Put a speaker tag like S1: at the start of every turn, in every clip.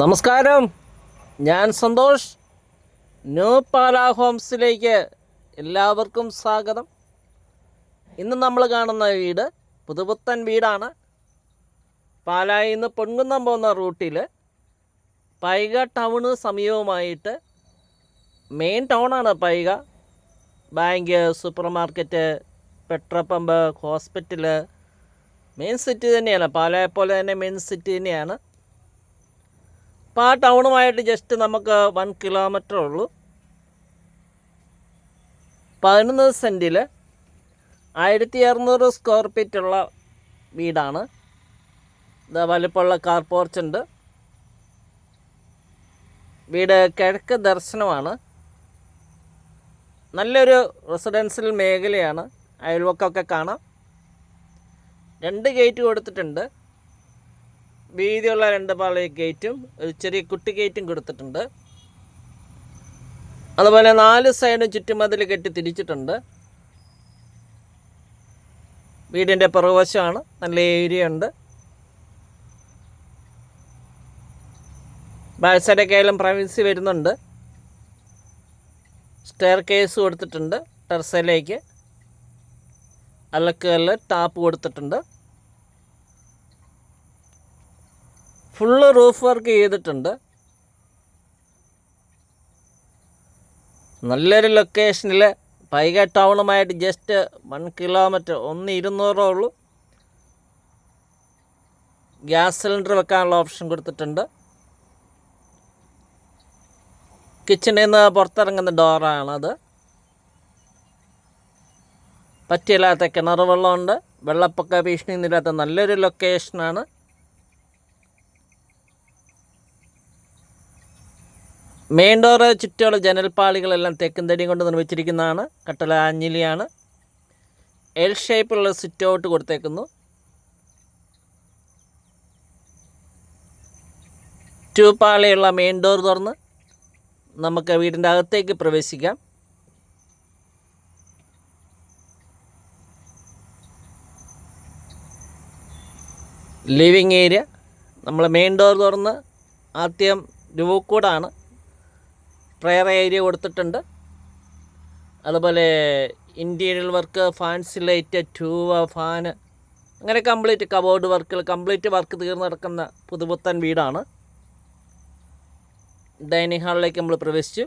S1: നമസ്കാരം. ഞാൻ സന്തോഷ്. ന്യൂ പാല ഹോംസിലേക്ക് എല്ലാവർക്കും സ്വാഗതം. ഇന്ന് നമ്മൾ കാണുന്ന വീട് പുതുപുത്തൻ വീടാണ്. പാലായിൽ നിന്ന് പൊൻകുന്നം പോകുന്ന റൂട്ടിൽ പൈക ടൗണ് സമീപമായിട്ട് main ടൗണാണ് Paika. Bank super market petrol pump hospital. Main city തന്നെയാണ്. പാലായെ പോലെ തന്നെ മെയിൻ സിറ്റി തന്നെയാണ്. അപ്പോൾ ആ ടൗണുമായിട്ട് ജസ്റ്റ് നമുക്ക് വൺ കിലോമീറ്റർ ഉള്ളൂ. പതിനൊന്ന് സെന്റിൽ ആയിരത്തി അറുന്നൂറ് സ്ക്വയർ ഫീറ്റ് ഉള്ള വീടാണ്. ഇത് വലിപ്പമുള്ള കാർ പോർച്ച് ഉണ്ട്. വീട് കിഴക്ക് ദർശനമാണ്. നല്ലൊരു റെസിഡൻഷ്യൽ മേഖലയാണ്. അയൽവക്കമൊക്കെ കാണാം. രണ്ട് ഗേറ്റ് കൊടുത്തിട്ടുണ്ട്. വീതിയുള്ള രണ്ട് പാളി ഗേറ്റും ഒരു ചെറിയ കുട്ടി ഗേറ്റും കൊടുത്തിട്ടുണ്ട്. അതുപോലെ നാല് സൈഡും ചുറ്റുമതിൽ കെട്ടി തിരിച്ചിട്ടുണ്ട്. വീടിന്റെ പുറകുവശമാണ് നല്ല ഏരിയ ഉണ്ട്. ആയാലും പ്രൈവസി വരുന്നുണ്ട്. സ്റ്റെയർ കേസ് കൊടുത്തിട്ടുണ്ട് ടെറസയിലേക്ക്. അലക്കുകല്ല് ടാപ്പ് കൊടുത്തിട്ടുണ്ട്. ഫുള്ള് റൂഫ് വർക്ക് ചെയ്തിട്ടുണ്ട്. നല്ലൊരു ലൊക്കേഷനിൽ പൈക ടൗണുമായിട്ട് ജസ്റ്റ് വൺ കിലോമീറ്റർ ഒന്ന് ഇരുന്നൂറേ ഉള്ളൂ. ഗ്യാസ് സിലിണ്ടർ വെക്കാനുള്ള ഓപ്ഷൻ കൊടുത്തിട്ടുണ്ട്. കിച്ചണിൽ നിന്ന് പുറത്തിറങ്ങുന്ന ഡോറാണത്. പറ്റിയില്ലാത്ത കിണർ വെള്ളമുണ്ട്. വെള്ളപ്പൊക്ക ഇല്ലാത്ത നല്ലൊരു ലൊക്കേഷനാണ്. മെയിൻ ഡോറ് ചുറ്റുമുള്ള ജനൽപ്പാളികളെല്ലാം തെക്കും തടിയും കൊണ്ട് നിർമ്മിച്ചിരിക്കുന്നതാണ്. കട്ടല ആഞ്ഞിലിയാണ്. എൽ ഷേപ്പിലുള്ള സ്വിറ്റ് ഔട്ട് കൊടുത്തേക്കുന്നു. ടു പാളിയുള്ള മെയിൻ ഡോർ തുറന്ന് നമുക്ക് വീടിന്റെ അകത്തേക്ക് പ്രവേശിക്കാം. ലിവിങ് ഏരിയ നമ്മൾ മെയിൻ ഡോർ തുറന്ന് ആദ്യം രൂപക്കൂടാണ്. പ്രയർ ഏരിയ കൊടുത്തിട്ടുണ്ട്. അതുപോലെ interior work fancy light tube fan അങ്ങനെ കംപ്ലീറ്റ് കബോർഡ് വർക്കുകൾ കംപ്ലീറ്റ് വർക്ക് തീർന്നു കിടക്കുന്ന പുതുപുത്തൻ വീടാണ്. ഡൈനിങ് ഹാളിലേക്ക് നമ്മൾ പ്രവേശിച്ചു.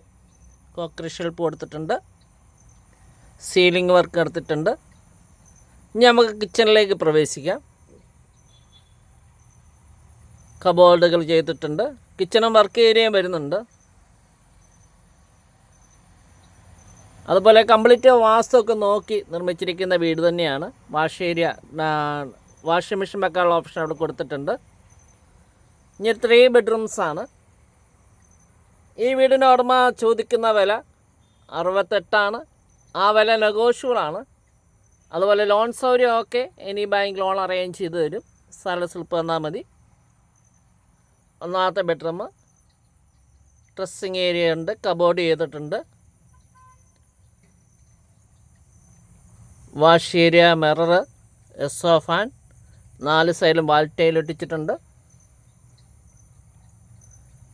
S1: കോക്രി ഷെൽപ്പ് കൊടുത്തിട്ടുണ്ട്. സീലിംഗ് വർക്ക് എടുത്തിട്ടുണ്ട്. ഇനി നമുക്ക് കിച്ചണിലേക്ക് പ്രവേശിക്കാം. കബോർഡുകൾ ചെയ്തിട്ടുണ്ട്. കിച്ചണും വർക്ക് ഏരിയയും വരുന്നുണ്ട്. അതുപോലെ കംപ്ലീറ്റ് വാസ്തുവൊക്കെ നോക്കി നിർമ്മിച്ചിരിക്കുന്ന വീട് തന്നെയാണ്. വാഷ് ഏരിയ വാഷിംഗ് മെഷീൻ വെക്കാനുള്ള ഓപ്ഷൻ അവിടെ കൊടുത്തിട്ടുണ്ട്. ഇനി ത്രീ ബെഡ്റൂംസാണ് ഈ വീടിന്റെ ഉടമ ചോദിക്കുന്ന വില അറുപത്തെട്ടാണ്. ആ വില നെഗോഷ്യബിളാണ് അതുപോലെ ലോൺ സൗകര്യം ഒക്കെ ഇനി ബാങ്ക് ലോൺ അറേഞ്ച് ചെയ്ത് തരും. സ്ഥല സ്ലിപ്പ് തന്നാൽ മതി. ഒന്നാമത്തെ ബെഡ്റൂം ഡ്രസ്സിങ് ഏരിയ ഉണ്ട് കബോർഡ് ചെയ്തിട്ടുണ്ട്. വാഷ് ഏരിയ മിറർ ഓ ഫാൻ നാല് സൈഡിലും വാൽറ്റയിൽ ഒട്ടിച്ചിട്ടുണ്ട്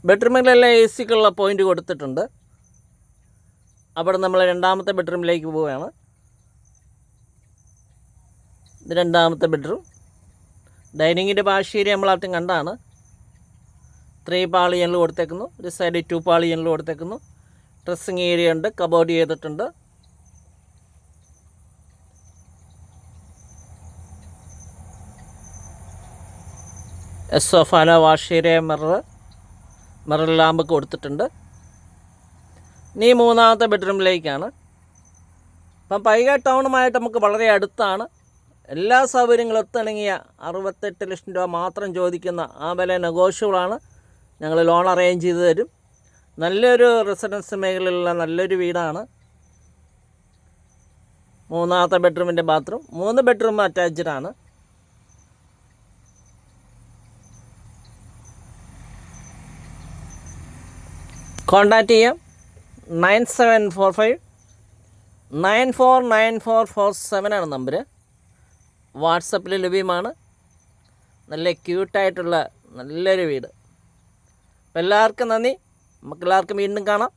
S1: ബെഡ്റൂമിലെല്ലാം എ സിക്കുള്ള പോയിന്റ് കൊടുത്തിട്ടുണ്ട്. അവിടെ നമ്മൾ രണ്ടാമത്തെ ബെഡ്റൂമിലേക്ക് പോവുകയാണ്. ഇത് രണ്ടാമത്തെ ബെഡ്റൂം. ഡൈനിങ്ങിന്റെ നമ്മൾ ആദ്യം കണ്ടാണ്. ത്രീ പാളി ജനൽ കൊടുത്തേക്കുന്നു. ഒരു സൈഡിൽ ടു പാളി ജനൽ കൊടുത്തേക്കുന്നു. ഡ്രസ്സിങ് ഏരിയ ഉണ്ട് കബോർഡ് ചെയ്തിട്ടുണ്ട്. സോഫാന wash area mirror mirror lamp കൊടുത്തിട്ടുണ്ട്. ഇനി മൂന്നാമത്തെ ബെഡ്റൂമിലേക്കാണ് അപ്പം പൈക ടൗണുമായിട്ട് നമുക്ക് വളരെ അടുത്താണ്. എല്ലാ സൗകര്യങ്ങളും ഒത്തിണങ്ങിയ അറുപത്തെട്ട് ലക്ഷം രൂപ മാത്രം ചോദിക്കുന്ന ആ വില നെഗോഷ്യബിളാണ് ഞങ്ങൾ ലോൺ അറേഞ്ച് ചെയ്ത് തരും. നല്ലൊരു റെസിഡൻസ് മേഖലയിലുള്ള നല്ലൊരു വീടാണ്. മൂന്നാമത്തെ ബെഡ്റൂമിന്റെ ബാത്റൂം മൂന്ന് ബെഡ്റൂം അറ്റാച്ച്ഡ് ആണ്. കോണ്ടാക്ട് ചെയ്യാം. Nine seven four five nine four nine four four സെവനാണ് number. വാട്സപ്പിൽ ലഭ്യമാണ്. നല്ല ക്യൂട്ടായിട്ടുള്ള നല്ലൊരു വീട്. അപ്പോൾ എല്ലാവർക്കും നന്ദി. നമുക്കെല്ലാവർക്കും വീണ്ടും കാണാം.